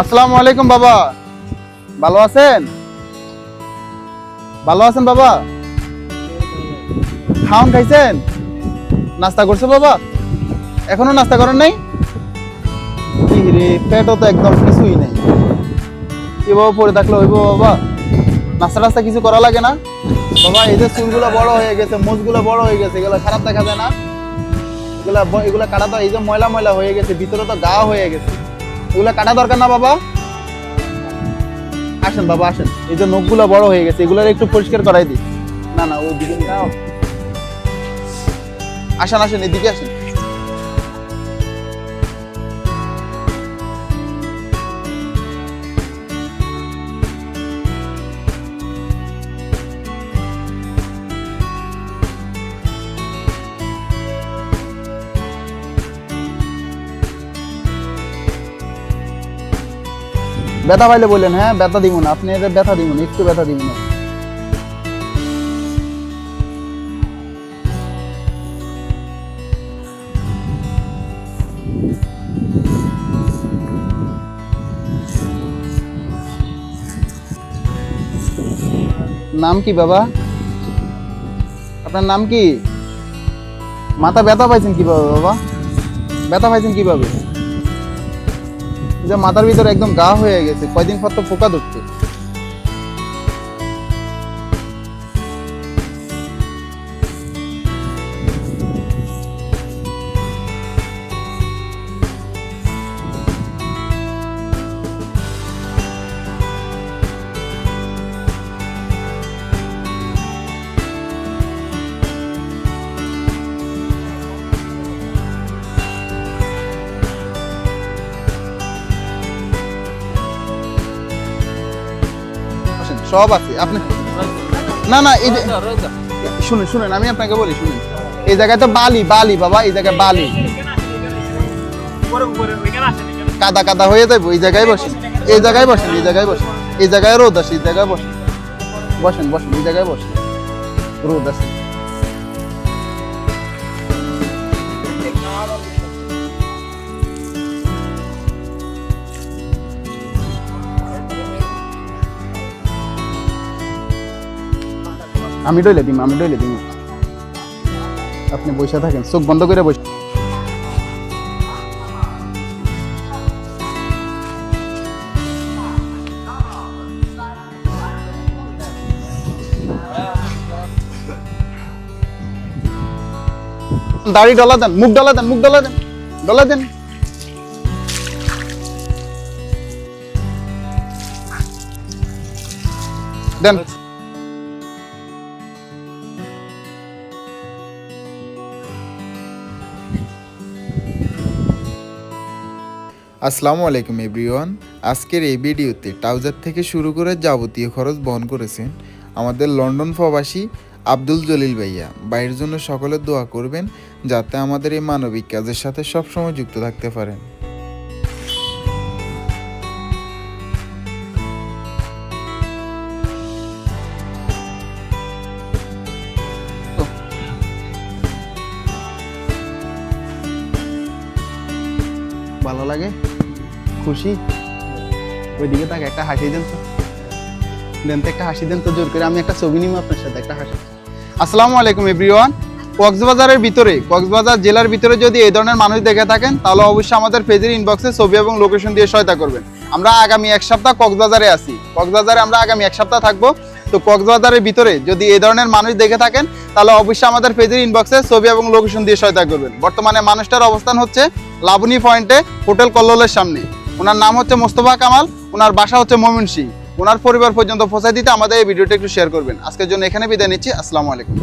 আসসালামু আলাইকুম, বাবা। ভালো আছেন? ভালো আছেন, বাবা? খাওন খাইছেন? নাস্তা করছে, বাবা? এখনও নাস্তা করেন নাই? রে পেটও তো একদম কিছুই নেই। এভাবে পড়ে থাকলে হইব, বাবা? নাস্তা টাস্তা কিছু করা লাগে না? বাবা, এই যে চুলগুলো বড় হয়ে গেছে মুখগুলো বড় হয়ে গেছে, এগুলো খারাপ দেখা যায় না? এগুলা এগুলা কাটা তো এই যে ময়লা ময়লা হয়ে গেছে, ভিতরে তো গা হয়ে গেছে। এগুলা কাটা দরকার না, বাবা। আসেন বাবা, আসেন। এই যে নখগুলো বড় হয়ে গেছে, এগুলো একটু পরিষ্কার করাই দিই। না না ওই দিকে আসেন আসেন, এদিকে আসেন। ব্যথা পাইলে বললেন হ্যাঁ ব্যথা দিব না আপনি এদের ব্যথা দিব না একটু ব্যথা দিব না নাম কি বাবা আপনার নাম কি মাথা ব্যথা পাইছেন কিভাবে বাবা ব্যথা পাইছেন কিভাবে যে মাথার ভিতরে একদম গা হয়ে গেছে কয়দিন পর তো পোকা ধরছে। সব আছে। আপনি না না, এই শুনুন শুনুন, আমি আপনাকে বলি, শুনুন। এই জায়গায় তো বালি বালি বাবা, এই জায়গায় বালি। কাদা কাদা হয়ে যাবে এই জায়গায় বসেন, এই জায়গায় বসেন, এই জায়গায় বসেন, এই জায়গায় রোদ আছে এই জায়গায় বসেন। বসেন বসেন, এই জায়গায় বসেন, রোদ আছে আমি ডইলে দিম, আমি ডইলে দিম। আপনি বসে থাকেন, চোখ বন্ধ করে বসে দাড়ি ডলা দেন, মুখ ডলা দেন, মুখ ডলা দেন ডলা দেন। দেন। আসসালামু আলাইকুম এভরিওয়ান। আজকের এই ভিডিওতে ট্রাউজার থেকে শুরু করে যাবতীয় খরচ বহন করেছেন আমাদের লন্ডন প্রবাসী আব্দুল জলিল ভাইয়া। বাইরের জন্য সকলে দোয়া করবেন যাতে আমাদের এই মানবিক কাজের সাথে সবসময় যুক্ত থাকতে পারেন। ভালো লাগে, খুশি। ওইদিকে তাকে একটা হাসি দেন তো। দেন তো একটা হাসি দেন তো, জোর করে আমি একটা ছবি নিব আপনার সাথে, একটা হাসি। আসসালামু আলাইকুম এভরিওয়ান কক্সবাজারের ভিতরে, কক্সবাজার জেলার ভিতরে যদি এই ধরনের মানুষ দেখে থাকেন, তাহলে অবশ্যই আমাদের পেজের ইনবক্সে ছবি এবং লোকেশন দিয়ে সহায়তা করবেন। আমরা আগামী এক সপ্তাহ কক্সবাজারে আছি। কক্সবাজারে আমরা আগামী এক সপ্তাহ থাকব। তো কক্সবাজারের ভিতরে যদি এই ধরনের মানুষ দেখে থাকেন, তাহলে অবশ্যই আমাদের পেজের ইনবক্সে ছবি এবং লোকেশন দিয়ে সহায়তা করবেন। বর্তমানে মানুষটার অবস্থান হচ্ছে লাবণী পয়েন্টে, হোটেল কল্লোলের সামনে। ওনার নাম হচ্ছে মোস্তফা কামাল, ওনার বাসা হচ্ছে মমিন সিং ওনার পরিবার পর্যন্ত পৌঁছে দিতে আমাদের এই ভিডিওটা একটু শেয়ার করবেন। আজকের জন্য এখানে বিদায় নিচ্ছি, আসসালামু আলাইকুম।